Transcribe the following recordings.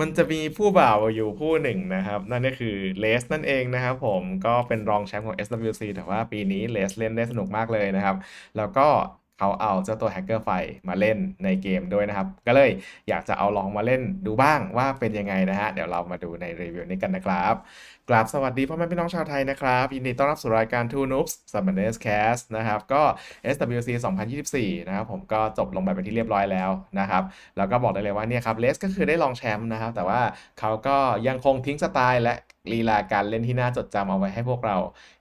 มันจะมีผู้บ่าวอยู่ผู้หนึ่งนะครับ นั่นก็คือเลสนั่นเองนะครับผมก็เป็นรองแชมป์ของ SWC แต่ว่าปีนี้เลสเล่นได้สนุกมากเลยนะครับ แล้วก็ เขาเอาเจ้าตัวแฮกเกอร์ไฟมาเล่นในเกมด้วยนะครับ ก็เลยอยากจะเอาลองมาเล่นดูบ้างว่าเป็นยังไงนะฮะ เดี๋ยวเรามาดูในรีวิวนี้กันนะครับกราบสวัสดีพ่อแม่พี่น้องชาวไทยนะครับ ยินดีต้อนรับสู่รายการ Two Noobs Summoners Cast นะครับ ก็ SWC 2024 นะครับ ผมก็จบลงไปเป็นที่เรียบร้อยแล้วนะครับ แล้วก็บอกได้เลยว่าเนี่ยครับเลสก็คือได้รองแชมป์นะครับ แต่ว่าเขาก็ยังคงทิ้งสไตล์และลีลาการเล่นที่น่าจดจำเอาไว้ให้พวกเรา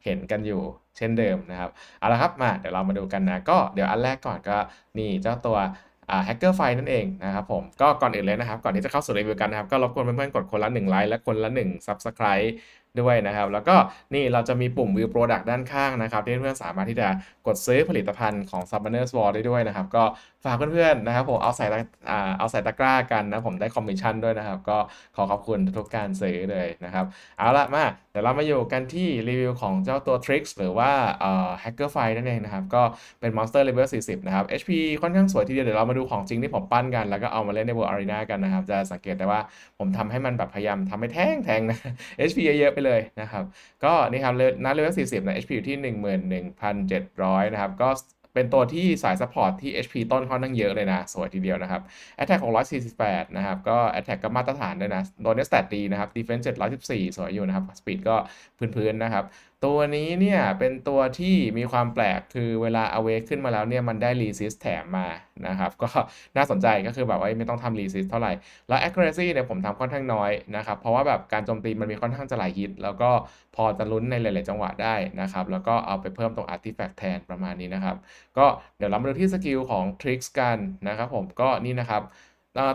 เห็นกันอยู่ เช่นเดิมนะครับเอาละครับมาเดี๋ยวเรามาดูกันนะก็เดี๋ยวอันแรกก่อนก็นี่เจ้าตัวแฮกเกอร์ไฟนั่นเองนะครับผมก็ก่อนอื่นเลยนะครับ ก่อนที่จะเข้าสู่รีวิวกันนะครับ ก็รบกวนเพื่อนๆกดคนละ1ไลค์และคนละ1 Subscribe ด้วยนะครับ แล้วก็นี่เราจะมีปุ่ม View Product ด้านข้างนะครับ ที่เพื่อนๆสามารถที่จะกดซื้อผลิตภัณฑ์ของ Summoners War ได้ด้วยนะครับ ก็ฝากเพื่อนๆนะครับผมเอาใส่เอาใส่ตะกร้ากันนะ ผมได้คอมมิชชั่นด้วยนะครับ ก็ขอขอบคุณทุกการซื้อเลยนะครับ เอาละมาเดี๋ยวเรามาอยู่กันที่รีวิวของเจ้าตัว Trix หรือว่าเอ่อ Hacker f i นั่นเองนะครับ ก็เป็น Monster Level 40 นะครับ HP ค่อนข้างสวยทีเดียว เดี๋ยวเรามาดูของจริงที่ผมปั้นกัน แล้วก็เอามาเล่นใน World Arena กันนะครับ จะสังเกตได้ว่าผมทำให้มันแบบพยายามทำให้แท่งแทงนะ HP เยอะๆไปเลยนะครับ ก็นี่ครับนัดเลเวล40นะ HP อยู่ที่ 11,700 นะครับ ก็เป็นตัวที่สายซัพพอร์ตที่ HP ต้นค่อนข้างเยอะเลยนะ สวยทีเดียวนะครับ Attack ของ148 นะครับ ก็ Attack ก็มาตรฐานด้วยนะ โดนเนสแตทดีนะครับ Defense 714 สวยอยู่นะครับ Speed ก็พื้นๆนะครับ ตัวนี้เนี่ยเป็นตัวที่มีความแปลกคือเวลา awake ขึ้นมาแล้วเนี่ยมันได้ resist แถมมานะครับ ก็น่าสนใจก็คือแบบว่าไม่ต้องทำ resist เท่าไหร่ แล้ว accuracy เนี่ยผมทำค่อนข้างน้อยนะครับ เพราะว่าแบบการโจมตีมันมีค่อนข้างจะหลายฮิต แล้วก็พอจะลุ้นในหลาย ๆ จังหวะได้นะครับ แล้วก็เอาไปเพิ่มตรง artifact แทนประมาณนี้นะครับ ก็เดี๋ยวเรามาดูที่สกิลของ tricks กันนะครับผมก็นี่นะครับ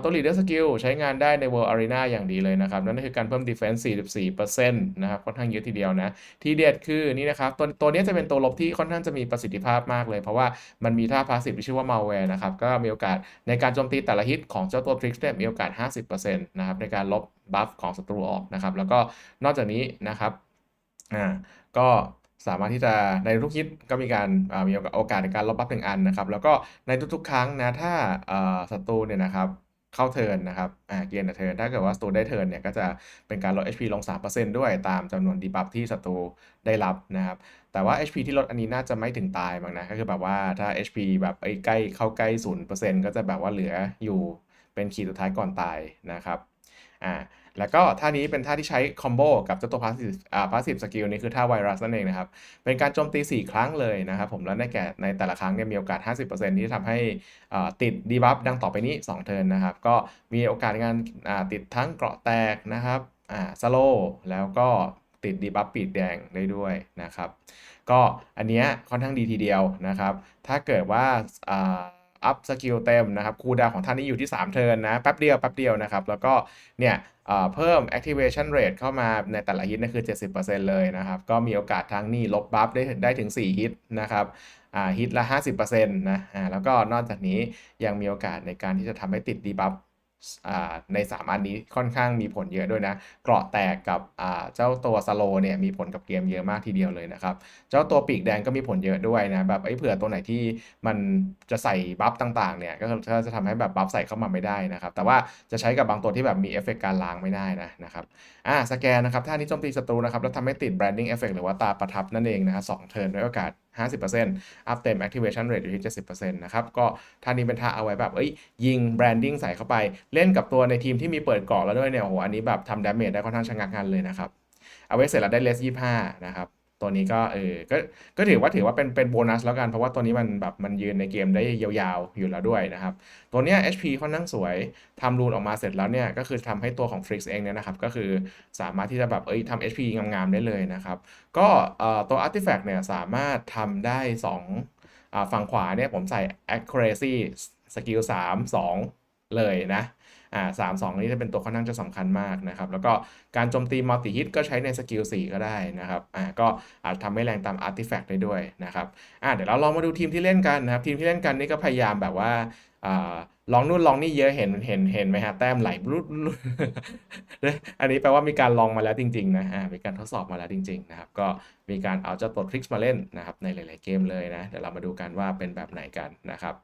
ตัว leader skill ใช้งานได้ใน world arena อย่างดีเลยนะครับ นั่นคือการเพิ่ม defense 44%นะครับค่อนข้างเยอะทีเดียวนะ ทีเด็ดคือนี่นะครับ ตัวตัวนี้จะเป็นตัวลบที่ค่อนข้างจะมีประสิทธิภาพมากเลย เพราะว่ามันมีท่า passive ที่ชื่อว่า malware นะครับ ก็มีโอกาสในการโจมตีแต่ละฮิตของเจ้าตัว tricks เนี่ยมีโอกาส 50%นะครับในการลบบัฟของศัตรูออกนะครับ แล้วก็นอกจากนี้นะครับอ่าก็สามารถที่จะในทุกฮิตก็มีการมีโอกาสในการลบบัฟหนึ่งอันนะครับ แล้วก็ในทุกๆ ครั้งนะถ้าศัตรูเนี่ยนะครับ เข้าเทิร์นนะครับอ่าเกียร์เทิร์นถ้าเกิดว่าศัตรูได้เทิร์นเนี่ยก็จะเป็นการลด HP ลง 3%ด้วยตามจำนวนดีบัฟที่ศัตรูได้รับนะครับแต่ว่า HP ที่ลดอันนี้น่าจะไม่ถึงตายบ้างนะก็คือแบบว่าถ้า HP แบบใกล้เข้าใกล้ 0%ก็จะแบบว่าเหลืออยู่เป็นขีดสุดท้ายก่อนตายนะครับอ่า แล้วก็ท่านี้เป็นท่าที่ใช้คอมโบกับเจ้าตัวพาสซีฟอ่าพาสซีฟสกิลนี้คือท่าไวรัสนั่นเองนะครับ เป็นการโจมตี 4 ครั้งเลยนะครับผมแล้วในแก่ในแต่ละครั้งเนี่ยมีโอกาส 50%ที่จะทำให้ติดดีบัฟดังต่อไปนี้ 2 เทิร์นนะครับ ก็มีโอกาสในการติดทั้งเกราะแตกนะครับอ่าสโลแล้วก็ติดดีบัฟปีดแดงได้ด้วยนะครับ ก็อันเนี้ยค่อนข้างดีทีเดียวนะครับ ถ้าเกิดว่าอ่า อัพสกิลเต็มนะครับคูดาวของท่านนี้อยู่ที่ 3 เทิร์นนะ แป๊บเดียวแป๊บเดียวนะครับ แล้วก็เนี่ยเพิ่ม activation rate เข้ามาในแต่ละฮิตนั่นคือ 70%เลยนะครับ ก็มีโอกาสทั้งนี่ลบบัฟได้ได้ถึง 4 ฮิตนะครับฮิตละ 50%นะแล้วก็นอกจากนี้ยังมีโอกาสในการที่จะทำให้ติดดีบัฟ ใน 3 อันนี้ค่อนข้างมีผลเยอะด้วยนะ เกราะแตกกับเจ้าตัวสโลเนี่ยมีผลกับเกมเยอะมากทีเดียวเลยนะครับ เจ้าตัวปีกแดงก็มีผลเยอะด้วยนะแบบไอ้เผื่อตัวไหนที่มันจะใส่บัฟต่างๆเนี่ยก็จะทำให้แบบบัฟใส่เข้ามาไม่ได้นะครับ แต่ว่าจะใช้กับบางตัวที่แบบมีเอฟเฟกการล้างไม่ได้นะนะครับอ่าสแกนนะครับท่านี้โจมตีศัตรูนะครับแล้วทำให้ติด branding effect หรือว่าตาประทับนั่นเองนะฮะสองเทิร์นด้วยโอกาส 50%อัพเต็ม activation rate อยู่ที่ 70%นะครับ ก็ท่านี้เป็นท่าเอาไว้แบบ เอ้ย ยิง branding ใส่เข้าไป เล่นกับตัวในทีมที่มีเปิดเกาะแล้วด้วยเนี่ย โอ้โห อันนี้แบบทำ damage ได้ค่อนข้างชะงักงันเลยนะครับ เอาไว้เสร็จแล้วได้ less 25 นะครับ ตัวนี้ก็เออก็ก็ถือว่าถือว่าเป็นเป็นโบนัสแล้วกันเพราะว่าตัวนี้มันแบบมันยืนในเกมได้ยาวๆ อยู่แล้วด้วยนะครับ ตัวเนี้ย HP ค่อนข้างสวยทำรูนออกมาเสร็จแล้วเนี่ยก็คือทำให้ตัวของ Frix เองเนี่ยนะครับ ก็คือสามารถที่จะแบบเอ้ยทำ HP งามๆได้เลยนะครับ ก็ตัว Artifact เนี่ยสามารถทำได้2ฝั่งขวาเนี่ยผมใส่ accuracy skill 3 2 เลยนะ อ่าสามสองนี้จะเป็นตัวค่อนข้างจะสำคัญมากนะครับแล้วก็การโจมตีมัลติฮิตก็ใช้ในสกิล4ก็ได้นะครับอ่าก็อาจทำให้แรงตามอาร์ติแฟกต์ได้ด้วยนะครับอ่าเดี๋ยวเราลองมาดูทีมที่เล่นกันนะครับทีมที่เล่นกันนี่ก็พยายามแบบว่าอ่าลองนู่นลองนี่เยอะเห็นเห็นเห็นไหมฮะแต้มไหลรุดอันนี้แปลว่ามีการลองมาแล้วจริงๆนะอ่ามีการทดสอบมาแล้วจริงๆนะครับก็มีการเอาเจ้าตัวทริกส์มาเล่นนะครับในหลาย ๆเกมเลยนะเดี๋ยวเรามาดูกันว่าเป็นแบบไหนกันนะครับ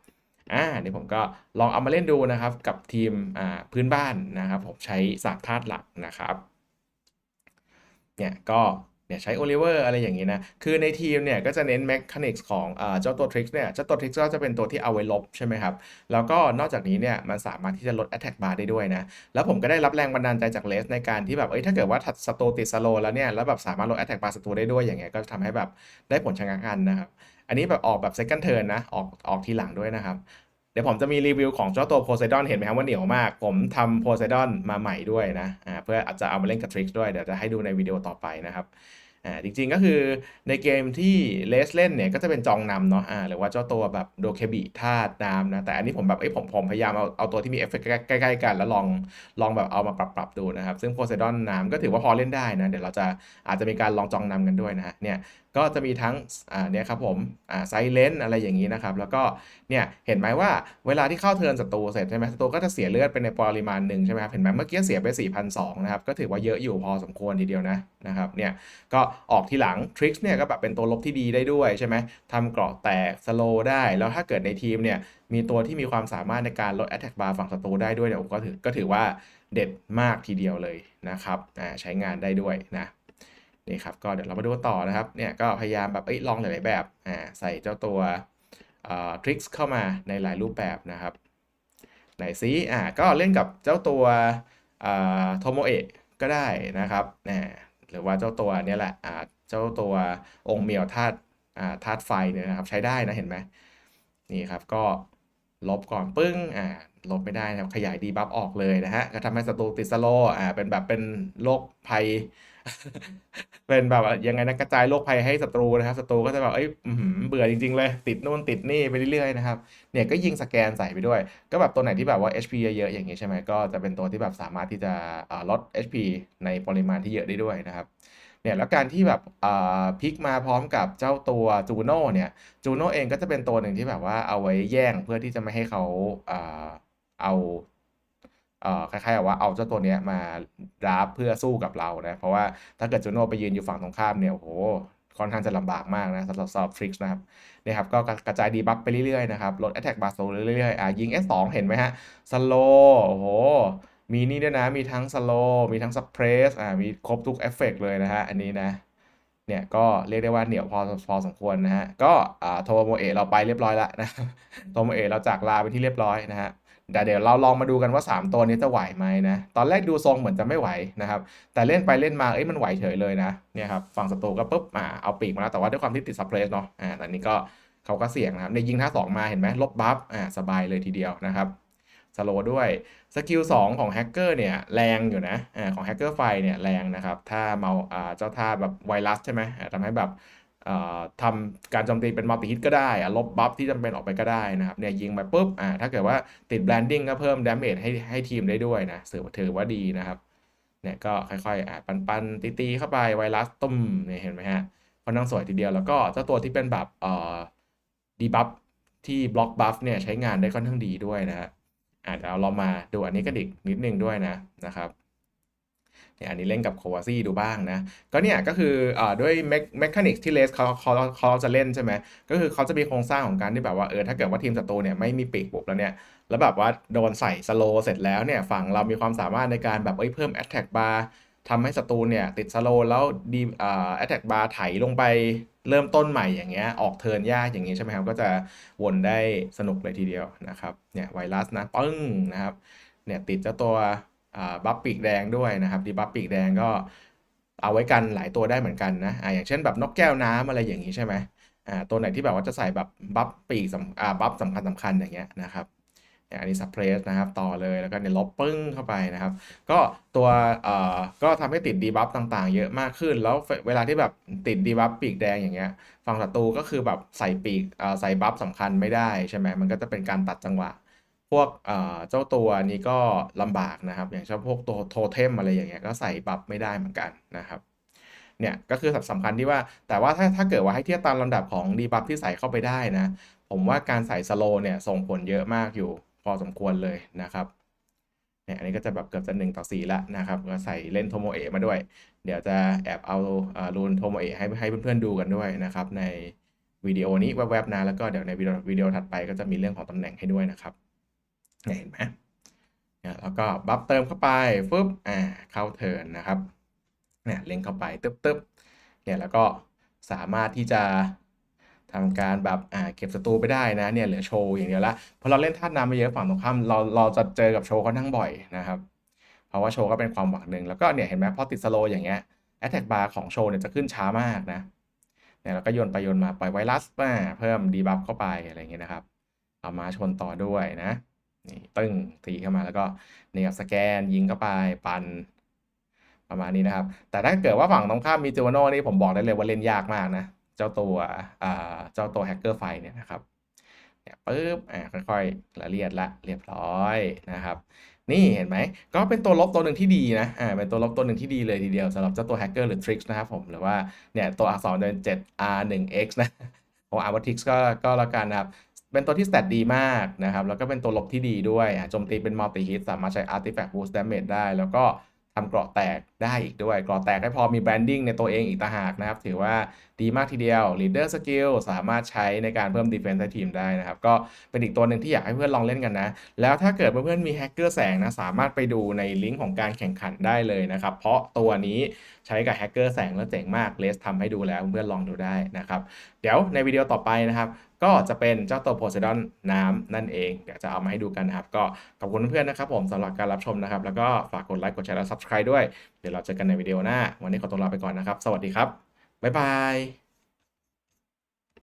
อ่าเดี๋ยวผมก็ลองเอามาเล่นดูนะครับกับทีมอ่าพื้นบ้านนะครับ ผมใช้สามธาตุหลักนะครับเนี่ยก็ เนี่ยใช้โอลิเวอร์อะไรอย่างนี้นะ คือในทีมเนี่ยก็จะเน้นแมคานิกส์ของเจ้าตัวทริกเนี่ย เจ้าตัวทริกก็จะเป็นตัวที่เอาไว้ลบใช่ไหมครับ แล้วก็นอกจากนี้เนี่ยมันสามารถที่จะลด Attack Bar ได้ด้วยนะ แล้วผมก็ได้รับแรงบันดาลใจจากเลสในการที่แบบ เอ้ยถ้าเกิดว่าถัดสโตติดสโลแล้วเนี่ย แล้วแบบสามารถลด Attack Bar ศัตรูได้ด้วยอย่างเงี้ย ก็ทำให้แบบได้ผลชะงักงันนะครับ อันนี้แบบออกแบบ second turn นะ ออกออกทีหลังด้วยนะครับเดี๋ยวผมจะมีรีวิวของเจ้าตัวโพไซดอนเห็นไหมครับว่าเหนียวมาก ผมทำโพไซดอนมาใหม่ด้วยนะ เพื่ออาจจะเอามาเล่นกับทริกด้วย เดี๋ยวจะให้ดูในวิดีโอต่อไปนะครับ อ่าจริงๆก็คือในเกมที่เลสเล่นเนี่ยก็จะเป็นจองนำเนาะอ่าหรือว่าเจ้าตัวแบบโดเคบิธาตุน้ำนะ แต่อันนี้ผมแบบเอ้ผมผมพยายามเอาเอาตัวที่มีเอฟเฟกต์ใกล้ๆกันแล้วลองลองแบบเอามาปรับปรับดูนะครับ ซึ่งโพไซดอนน้ำก็ถือว่าพอเล่นได้นะ เดี๋ยวเราจะอาจจะมีการลองจองนำกันด้วยนะฮะเนี่ยก็จะมีทั้งอ่าเนี่ยครับผมอ่าไซเลนอะไรอย่างนี้นะครับ แล้วก็เนี่ยเห็นไหมว่าเวลาที่เข้าเทิร์นศัตรูเสร็จใช่ไหมศัตรูก็จะเสียเลือดไปในปริมาณหนึ่งใช่ไหมครับเห็นไหมเมื่อกี้เสียไป4,200 นะครับก็ถือว่าเยอะอยู่พอสมควรทีเดียวนะนะครับเนี่ยก็ออกทีหลังทริกเนี่ยก็แบบเป็นตัวลบที่ดีได้ด้วยใช่ไหมทำเกราะแตกสโลได้ แล้วถ้าเกิดในทีมเนี่ยมีตัวที่มีความสามารถในการลด Attack Bar ฝั่งศัตรูได้ด้วยเนี่ยผมก็ถือก็ถือว่าเด็ดมากทีเดียวเลยนะครับอ่าใช้งานได้ด้วยนะนี่ครับก็เดี๋ยวเรามาดูต่อนะครับเนี่ยก็พยายามแบบเอ้ยลองหลายๆแบบอ่าใส่เจ้าตัวทริกเข้ามาในหลายรูปแบบนะครับไหนซิอ่าก็เล่นกับเจ้าตัวโทโมเอะก็ได้นะครับอ่า หรือว่าเจ้าตัวเนี้ยแหละอ่าเจ้าตัวองค์เมียวธาตุอ่าธาตุไฟเนี่ยนะครับใช้ได้นะเห็นไหมนี่ครับก็ลบก่อนปึ้งอ่าลบไม่ได้นะครับขยายดีบัฟออกเลยนะฮะก็ทำให้ศัตรูติดสโลอ่าเป็นแบบเป็นโรคภัย เป็นแบบยังไงนะกระจายโรคภัยให้ศัตรูนะครับศัตรูก็จะแบบเอ้ยเบื่อจริง ๆ เลย ติดนู่นติดนี่ไปเรื่อยๆนะครับเนี่ยก็ยิงสแกนใส่ไปด้วย ก็แบบตัวไหนที่แบบว่า HP เยอะๆอย่างนี้ใช่ไหมก็จะเป็นตัวที่แบบสามารถที่จะลด HP ในปริมาณที่เยอะได้ด้วยนะครับเนี่ยแล้วการที่แบบพิกมาพร้อมกับเจ้าตัวจูโน่เนี่ยจูโน่เองก็จะเป็นตัวหนึ่งที่แบบว่าเอาไว้แย่งเพื่อที่จะไม่ให้เขาเอา คล้ายๆกับว่าเอาเจ้าตัวเนี้ยมาดราฟเพื่อสู้กับเรานะ เพราะว่าถ้าเกิดจูโน่ไปยืนอยู่ฝั่งตรงข้ามเนี่ยโอ้โหค่อนข้างจะลำบากมากนะสำหรับสำหรับฟริกส์นะครับเนี่ยครับก็กระจายดีบัฟไปเรื่อยๆนะครับลด Attack Bar เรื่อยๆอะยิง S2 เห็นไหมฮะสโลโอ้โห มีนี่ด้วยนะ มีทั้งสโลมีทั้งสเปรสอ่ามีครบทุกเอฟเฟกเลยนะฮะอันนี้นะเนี่ยก็เรียกได้ว่าเหนียวพอพอสมควรนะฮะก็อ่าโทโมเอะเราไปเรียบร้อยแล้วนะโทโมเอะเราจากลาไปที่เรียบร้อยนะฮะ เดี๋ยวเราลองมาดูกันว่า 3 ตัวนี้จะไหวไหมนะตอนแรกดูทรงเหมือนจะไม่ไหวนะครับ แต่เล่นไปเล่นมาเอ้ยมันไหวเฉยเลยนะเนี่ยครับฝั่งศัตรูก็ปุ๊บอ่าเอาปีกมาแล้วแต่ว่าด้วยความที่ติดซับเพรสเนาะอ่าแต่นี้ก็เขาก็เสี่ยงนะครับในยิงท่าสองมาเห็นไหมลบบัฟอ่าสบายเลยทีเดียวนะครับสโลด้วยสกิล2ของแฮกเกอร์เนี่ยแรงอยู่นะอ่าของแฮกเกอร์ไฟเนี่ยแรงนะครับถ้าเมาอ่าเจ้าท่าแบบไวรัสใช่ไหมทำให้แบบ ทำการโจมตีเป็นมัลติฮิตก็ได้ลบบัฟที่จำเป็นออกไปก็ได้นะครับเนี่ยยิงไปปุ๊บอ่าถ้าเกิดว่าติดแบรนดิ้งก็เพิ่มดาเมจให้ให้ทีมได้ด้วยนะถือถือว่าดีนะครับเนี่ยก็ค่อยๆอ่าปันปันตีตีๆเข้าไปไวรัสตุ้มเนี่ยเห็นไหมฮะค่อนข้างสวยทีเดียวแล้วก็เจ้าตัวที่เป็นแบบเอ่อดีบัฟที่บล็อกบัฟเนี่ยใช้งานได้ค่อนข้างดีด้วยนะฮะอ่าเดี๋ยวเรามาดูอันนี้กันอีกนิดนึงด้วยนะนะครับ เนี่ยอันนี้เล่นกับโควาซี่ดูบ้างนะ ก็เนี่ยก็คืออด้วยเมคเมคานิกที่เลสเขาเขาเขาจะเล่นใช่ไหมก็คือเขาจะมีโครงสร้างของการที่แบบว่าเออถ้าเกิดว่าทีมศัตรูเนี่ยไม่มีปีกบุกแล้วเนี่ยแล้วแบบว่าโดนใส่สโลเสร็จแล้วเนี่ยฝั่งเรามีความสามารถในการแบบเอ้ยเพิ่มแอตแทกบาร์ทำให้ศัตรูเนี่ยติดสโลแล้วดีอ่าแอตแทกบาร์ไถลงไปเริ่มต้นใหม่อย่างเงี้ยออกเทิร์นยากอย่างงี้ใช่ไหมครับ ก็จะวนได้สนุกเลยทีเดียวนะครับเนี่ยไวรัสนะปึ้งนะครับเนี่ยติดเจ้าตัว บัฟปีกแดงด้วยนะครับดีบัฟปีกแดงก็เอาไว้กันหลายตัวได้เหมือนกันนะอ่าอย่างเช่นแบบนกแก้วน้ำอะไรอย่างนี้ใช่ไหมอ่าตัวไหนที่แบบว่าจะใส่แบบบัฟปีกสำอ่าบัฟสำคัญสำคัญอย่างเงี้ยนะครับอันนี้ซับเพรสนะครับ ต่อเลยแล้วก็เนี่ยลบปึ้งเข้าไปนะครับ ก็ตัวเอ่อก็ทำให้ติดดีบัฟต่างๆ เยอะมากขึ้น แล้วเวลาที่แบบติดดีบัฟปีกแดงอย่างเงี้ยฝั่งศัตรูก็คือแบบใส่ปีกเอ่อใส่บัฟสำคัญไม่ได้ใช่ไหมมันก็จะเป็นการตัดจังหวะ พวกเจ้าตัวนี้ก็ลำบากนะครับ อย่างเช่นพวกตัวโทเทมอะไรอย่างเงี้ยก็ใส่บัฟไม่ได้เหมือนกันนะครับเนี่ยก็คือสำคัญที่ว่าแต่ว่าถ้าถ้าเกิดว่าให้เทียบตามลำดับของดีบัฟที่ใส่เข้าไปได้นะ ผมว่าการใส่สโลเนี่ยส่งผลเยอะมากอยู่พอสมควรเลยนะครับเนี่ยอันนี้ก็จะแบบเกือบจะหนึ่งต่อสี่ละนะครับก็ใส่เล่นโทโมเอะมาด้วย เดี๋ยวจะแอบเอารูนโทโมเอะให้ให้เพื่อนๆดูกันด้วยนะครับในวิดีโอนี้แวบๆนะแล้วก็เดี๋ยวในวิดีโอวิดีโอถัดไปก็จะมีเรื่องของตำแหน่งให้ด้วยนะครับ เนี่ยเห็นไหมเนี่ยแล้วก็บัฟเติมเข้าไปฟึบอ่าเข้าเทิร์นนะครับเนี่ยเล็งเข้าไปตึ๊บตึ๊บเนี่ยแล้วก็สามารถที่จะทำการแบบอ่าเก็บศัตรูไปได้นะเนี่ยเหลือโชว์อย่างเดียวละพอเราเล่นธาตุน้ำไปเยอะฝั่งตรงข้ามเราเราจะเจอกับโชว์ค่อนข้างบ่อยนะครับ เพราะว่าโชว์ก็เป็นความหวังหนึ่งแล้วก็เนี่ยเห็นไหมพอติดสโลอย่างเงี้ยแอตแทกบาร์ของโชว์เนี่ยจะขึ้นช้ามากนะเนี่ยแล้วก็โยนไปโยนมาปล่อยไวรัสมาเพิ่มดีบัฟเข้าไปอะไรอย่างเงี้ยนะครับ เอามาชนต่อด้วยนะ นี่ตึ้งตีเข้ามาแล้วก็นี่ครับสแกนยิงเข้าไปปันประมาณนี้นะครับ แต่ถ้าเกิดว่าฝั่งตรงข้ามมีจิวโนนี่ผมบอกได้เลยว่าเล่นยากมากนะ เจ้าตัวเจ้าตัวแฮกเกอร์ไฟเนี่ยนะครับเนี่ยปึ๊บอ่าค่อยๆละเอียดละเรียบร้อยนะครับ นี่เห็นไหมก็เป็นตัวลบตัวหนึ่งที่ดีนะอ่าเป็นตัวลบตัวหนึ่งที่ดีเลยทีเดียวสำหรับเจ้าตัวแฮกเกอร์หรือ Trix นะครับผมหรือว่าเนี่ยตัวอักษรเดิน 7R1X นะผมอ่านว่า Trix ก็ก็แล้วกันนะครับ เป็นตัวที่สเตตดีมากนะครับ แล้วก็เป็นตัวลบที่ดีด้วยโจมตีเป็นมัลติฮิตสามารถใช้ Artifact Boost Damage ได้ แล้วก็ทำเกราะแตกได้อีกด้วย เกราะแตกให้พอมีแบรนดิ้งในตัวเองอีกต่างหากนะครับ ถือว่าดีมากทีเดียว Leader Skill สามารถใช้ในการเพิ่ม Defense ให้ทีมได้นะครับ ก็เป็นอีกตัวหนึ่งที่อยากให้เพื่อนลองเล่นกันนะ แล้วถ้าเกิดเพื่อนๆมีแฮกเกอร์แสงนะ สามารถไปดูในลิงก์ของการแข่งขันได้เลยนะครับ เพราะตัวนี้ใช้กับแฮกเกอร์แสงแล้วเจ๋งมากเลสทำให้ดูแล้วเพื่อนๆลองดูได้นะครับ เดี๋ยวในวิดีโอต่อไปนะครับ ก็จะเป็นเจ้าตัวโพไซดอนน้ำนั่นเองเดี๋ยวจะเอามาให้ดูกันนะครับ ก็ขอบคุณเพื่อนๆนะครับผมสำหรับการรับชมนะครับ แล้วก็ฝากกดไลค์กดแชร์และ subscribe ด้วย เดี๋ยวเราเจอกันในวิดีโอหน้า วันนี้ขอตัวลาไปก่อนนะครับ สวัสดีครับบ๊ายบาย